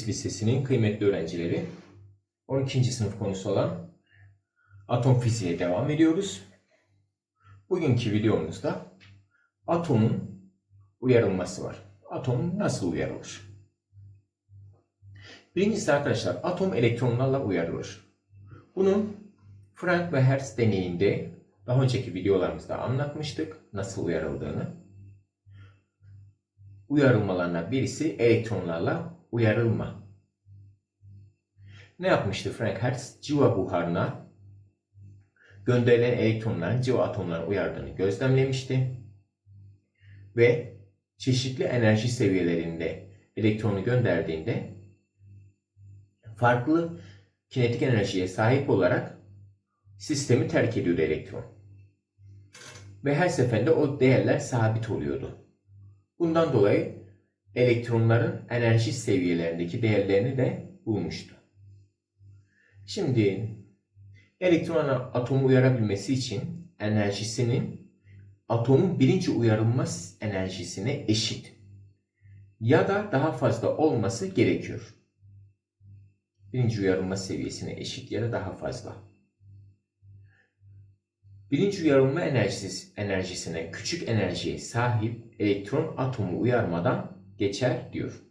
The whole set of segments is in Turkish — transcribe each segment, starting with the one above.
Mühendislik Lisesi'nin kıymetli öğrencileri 12. sınıf konusu olan atom fiziğe devam ediyoruz. Bugünkü videomuzda atomun uyarılması var. Atom nasıl uyarılır? Birincisi arkadaşlar atom elektronlarla uyarılır. Bunu Frank ve Hertz deneyinde daha önceki videolarımızda anlatmıştık nasıl uyarıldığını. Uyarılmalarından birisi elektronlarla uyarılma. Ne yapmıştı Frank Hertz? Civa buharına gönderilen elektronların civa atomlarına uyardığını gözlemlemişti. Ve çeşitli enerji seviyelerinde elektronu gönderdiğinde farklı kinetik enerjiye sahip olarak sistemi terk ediyordu elektron. Ve her seferinde o değerler sabit oluyordu. Bundan dolayı elektronların enerji seviyelerindeki değerlerini de bulmuştu. Şimdi elektron atomu uyarabilmesi için enerjisinin atomun birinci uyarılma enerjisine eşit ya da daha fazla olması gerekiyor. Birinci uyarılma seviyesine eşit ya da daha fazla. Birinci uyarılma enerjisi, enerjisine küçük enerjiye sahip elektron atomu uyarmadan geçer diyor.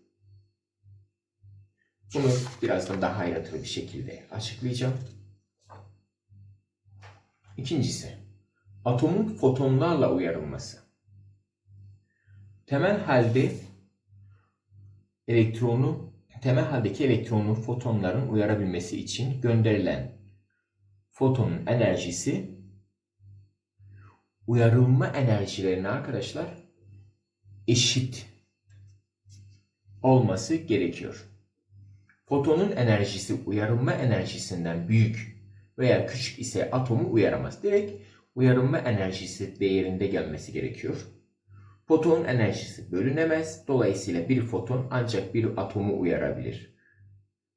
Bunu birazdan daha ayrıntılı bir şekilde açıklayacağım. İkincisi, atomun fotonlarla uyarılması. Temel halde elektronu, temel haldeki elektronun fotonların uyarabilmesi için gönderilen fotonun enerjisi uyarılma enerjilerine arkadaşlar eşit olması gerekiyor. Fotonun enerjisi uyarılma enerjisinden büyük veya küçük ise atomu uyaramaz. Direkt uyarılma enerjisi değerinde gelmesi gerekiyor. Fotonun enerjisi bölünemez. Dolayısıyla bir foton ancak bir atomu uyarabilir.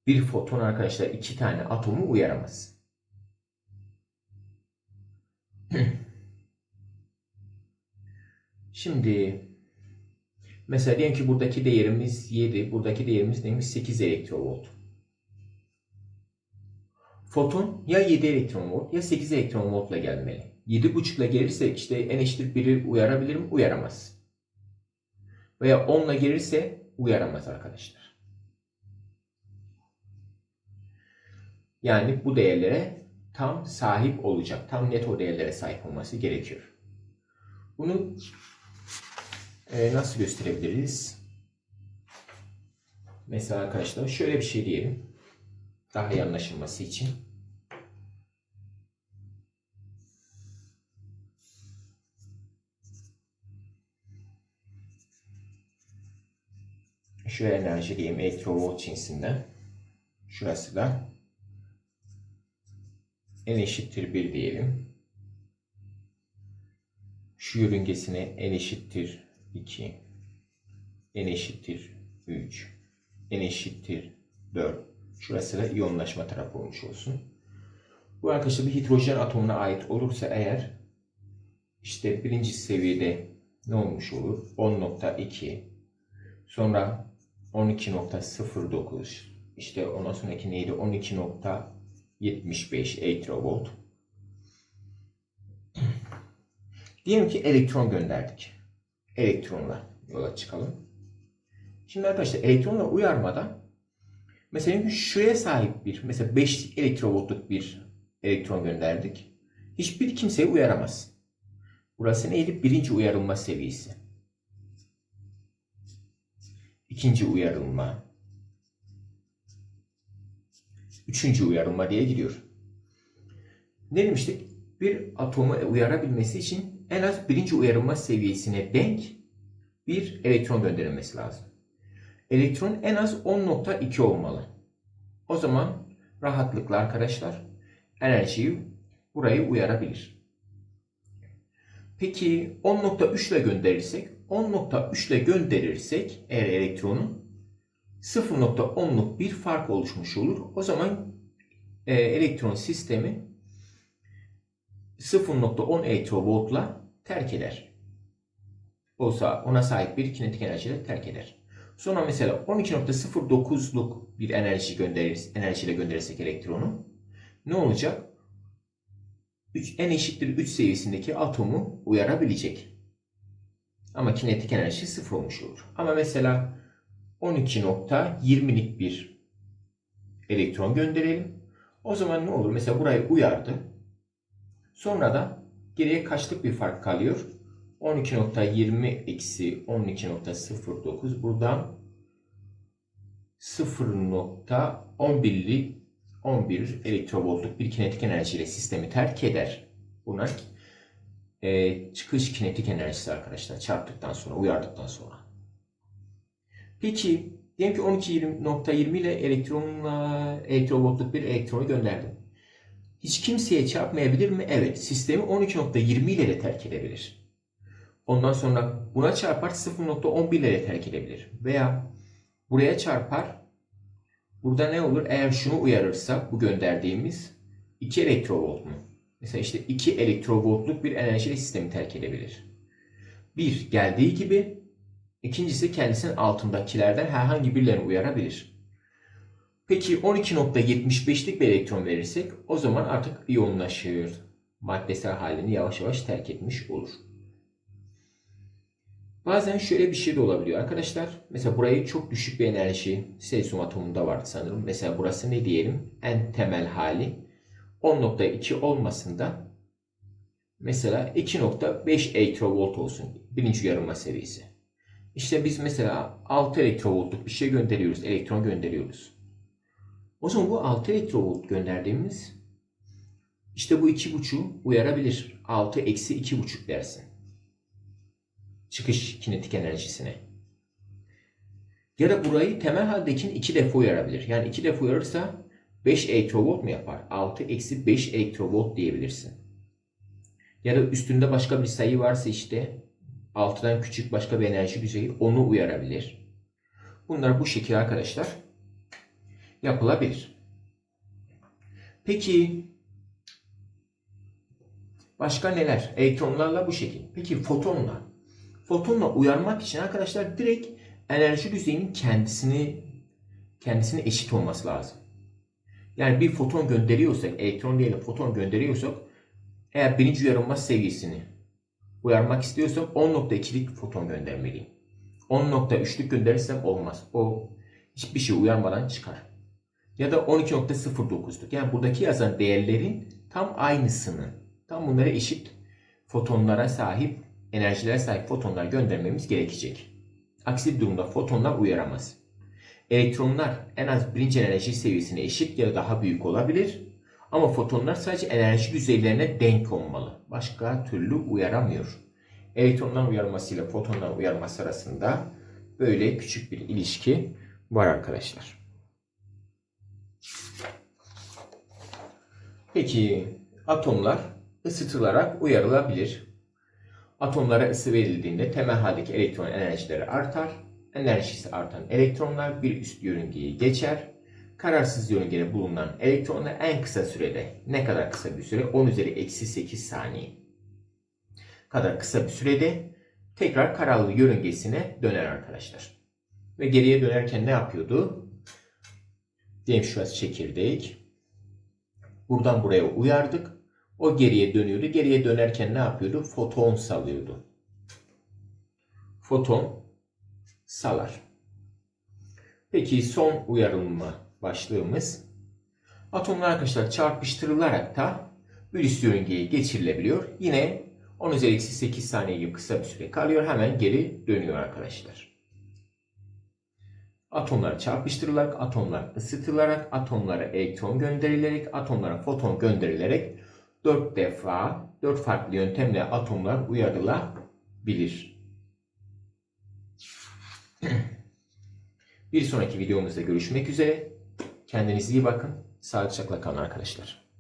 Bir foton arkadaşlar iki tane atomu uyaramaz. Şimdi mesela diyelim ki buradaki değerimiz 7, buradaki değerimiz neymiş? 8 elektrovolt. Foton ya 7 elektronvolt ya 8 elektronvoltla gelmeli. 7.5 ile gelirse işte en eşittir 1'i uyarabilir mi? Uyaramaz. Veya 10 ile gelirse uyaramaz arkadaşlar. Yani bu değerlere tam sahip olacak. Tam net o değerlere sahip olması gerekiyor. Bunu e, nasıl gösterebiliriz? Mesela arkadaşlar şöyle bir şey diyelim. Daha iyi anlaşılması için. Şu enerji diyeyim elektrovolt cinsinden. Şurası da n eşittir 1 diyelim. Şu yörüngesine n eşittir 2, n eşittir 3, n eşittir 4. Şurası da iyonlaşma tarafı olmuş olsun. Bu arkadaşlar bir hidrojen atomuna ait olursa eğer işte birinci seviyede ne olmuş olur? 10.2 sonra 12.09 işte ondan sonraki neydi? 12.75 elektrovolt. Diyelim ki elektron gönderdik. Elektronla yola çıkalım. Şimdi arkadaşlar elektronla uyarmadan mesela şuraya sahip bir mesela 5 elektrovoltluk bir elektron gönderdik. Hiçbir kimseyi uyaramaz. Burası neydi? Birinci uyarılma seviyesi. İkinci uyarılma. Üçüncü uyarılma diye gidiyor. Ne demiştik? Bir atomu uyarabilmesi için en az birinci uyarılma seviyesine denk bir elektron gönderilmesi lazım. Elektron en az 10.2 olmalı. O zaman rahatlıkla arkadaşlar enerjiyi burayı uyarabilir. Peki 10.3 ile gönderirsek 10.3 ile gönderirsek eğer elektronu 0.10'luk bir fark oluşmuş olur. O zaman e, elektron sistemi 0.10 elektrovoltla terk eder. Olsa ona sahip bir kinetik enerjiyle terk eder. Sonra mesela 12.09'luk bir enerji gönderir, enerjiyle gönderirsek elektronu ne olacak? 3, n eşittir 3 seviyesindeki atomu uyarabilecek. Ama kinetik enerji sıfır olmuş olur. Ama mesela 12.20'lik bir elektron gönderelim. O zaman ne olur? Mesela burayı uyardı. Sonra da geriye kaçlık bir fark kalıyor? 12.20 eksi 12.09 buradan 0.11'lik 11 elektrovoltluk bir kinetik enerjiyle sistemi terk eder. Buna e, çıkış kinetik enerjisi arkadaşlar çarptıktan sonra, uyardıktan sonra. Peki diyelim ki 12.20 ile elektronla elektrovoltluk bir elektronu gönderdim. Hiç kimseye çarpmayabilir mi? Evet. Sistemi 12.20 ile de terk edebilir. Ondan sonra buna çarpar 0.11 ile de terk edebilir. Veya buraya çarpar. Burada ne olur? Eğer şunu uyarırsak bu gönderdiğimiz 2 elektrovolt mu? Mesela işte 2 elektrovoltluk bir enerjiyle sistemi terk edebilir. Bir, geldiği gibi. İkincisi kendisinin altındakilerden herhangi birilerini uyarabilir. Peki 12.75'lik bir elektron verirsek o zaman artık iyonlaşır. Maddesel halini yavaş yavaş terk etmiş olur. Bazen şöyle bir şey de olabiliyor arkadaşlar. Mesela burayı çok düşük bir enerji selyum atomunda var sanırım. Mesela burası ne diyelim? En temel hali 10.2 olmasın da mesela 2.5 elektrovolt olsun. Birinci yarılma seviyesi. İşte biz mesela 6 elektrovoltluk bir şey gönderiyoruz. Elektron gönderiyoruz. O zaman bu 6 elektrovolt gönderdiğimiz işte bu 2.5'u uyarabilir. 6 eksi 2.5 dersin. Çıkış kinetik enerjisine. Ya da burayı temel haldekini 2 defa uyarabilir. Yani 2 defa uyarırsa 5 elektrovolt mu yapar? 6 eksi 5 elektrovolt diyebilirsin. Ya da üstünde başka bir sayı varsa işte 6'dan küçük başka bir enerji düzeyi onu uyarabilir. Bunlar bu şekilde arkadaşlar yapılabilir. Peki başka neler? Elektronlarla bu şekil. Peki fotonla? Fotonla uyarmak için arkadaşlar direkt enerji düzeyinin kendisini kendisine eşit olması lazım. Yani bir foton gönderiyorsak, elektron değil de foton gönderiyorsak eğer birinci uyarılma seviyesini uyarmak istiyorsam 10.2'lik foton göndermeliyim. 10.3'lük gönderirsem olmaz. O hiçbir şey uyarmadan çıkar. Ya da 12.09'luk. Yani buradaki yazan değerlerin tam aynısını, tam bunlara eşit fotonlara sahip, enerjilere sahip fotonlar göndermemiz gerekecek. Aksi durumda fotonlar uyaramaz. Elektronlar en az birinci enerji seviyesine eşit ya da daha büyük olabilir. Ama fotonlar sadece enerji düzeylerine denk olmalı. Başka türlü uyaramıyor. Elektronların uyarmasıyla fotonların uyarması arasında böyle küçük bir ilişki var arkadaşlar. Peki atomlar ısıtılarak uyarılabilir. Atomlara ısı verildiğinde temel haldeki elektron enerjileri artar. Enerjisi artan elektronlar bir üst yörüngeye geçer kararsız yörüngede bulunan elektronlar en kısa sürede ne kadar kısa bir süre 10 üzeri eksi 8 saniye kadar kısa bir sürede tekrar kararlı yörüngesine döner arkadaşlar. Ve geriye dönerken ne yapıyordu? Diyelim şurası çekirdek. Buradan buraya uyardık. O geriye dönüyordu. Geriye dönerken ne yapıyordu? Foton salıyordu. Foton salar. Peki son uyarılma başlığımız. Atomlar arkadaşlar çarpıştırılarak da üst yörüngeye geçirilebiliyor. Yine 10 üzeri eksi 8 saniye gibi kısa bir süre kalıyor. Hemen geri dönüyor arkadaşlar. Atomlar çarpıştırılarak, atomlar ısıtılarak, atomlara elektron gönderilerek, atomlara foton gönderilerek 4 defa, 4 farklı yöntemle atomlar uyarılabilir. Bir sonraki videomuzda görüşmek üzere. Kendinize iyi bakın. Sağlıcakla kalın arkadaşlar.